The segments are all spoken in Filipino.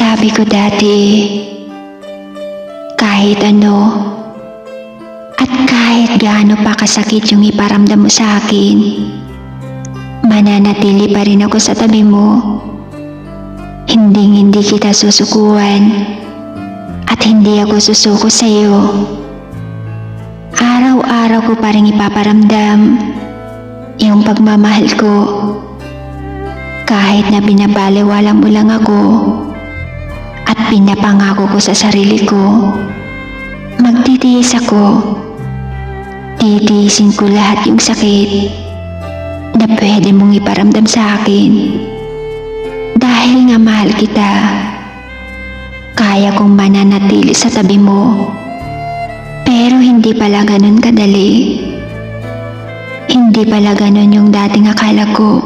Sabi ko dati, kahit ano, at kahit gaano pa kasakit yung iparamdam mo sa akin, mananatili pa rin ako sa tabi mo. Hinding hindi kita susukuan at hindi ako susuko sa iyo. Araw-araw ko pa rin ipaparamdam yung pagmamahal ko. Kahit na binabaliwala mo lang ako pinapangako ko sa sarili ko, magtitiis ako. Titiisin ko lahat yung sakit na pwede mong iparamdam sa akin. Dahil nga mahal kita, kaya kong mananatili sa tabi mo. Pero hindi pala ganun kadali. Hindi pala ganun yung dating akala ko.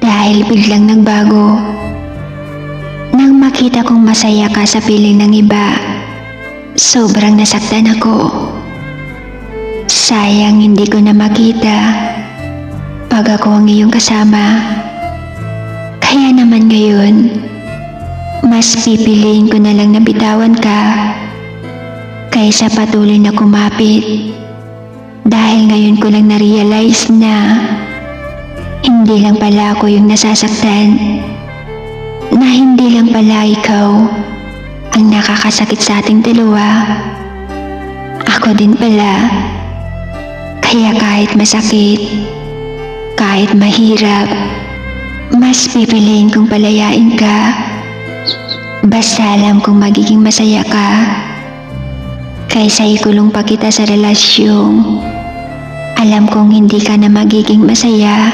Dahil biglang nagbago. Nang makita kong masaya ka sa piling ng iba, sobrang nasaktan ako. Sayang hindi ko na makita pag ako ang iyong kasama. Kaya naman ngayon, mas pipiliin ko na lang na bitawan ka kaysa patuloy na kumapit. Dahil ngayon ko lang na-realize na hindi lang pala ako yung nasasaktan. Na hindi lang pala ikaw ang nakakasakit sa ating dalawa. Ako din pala. Kaya kahit masakit, kahit mahirap, mas pipiliin kong palayain ka. Basta alam kong magiging masaya ka. Kaysa ikulong pa kita sa relasyong alam kong hindi ka na magiging masaya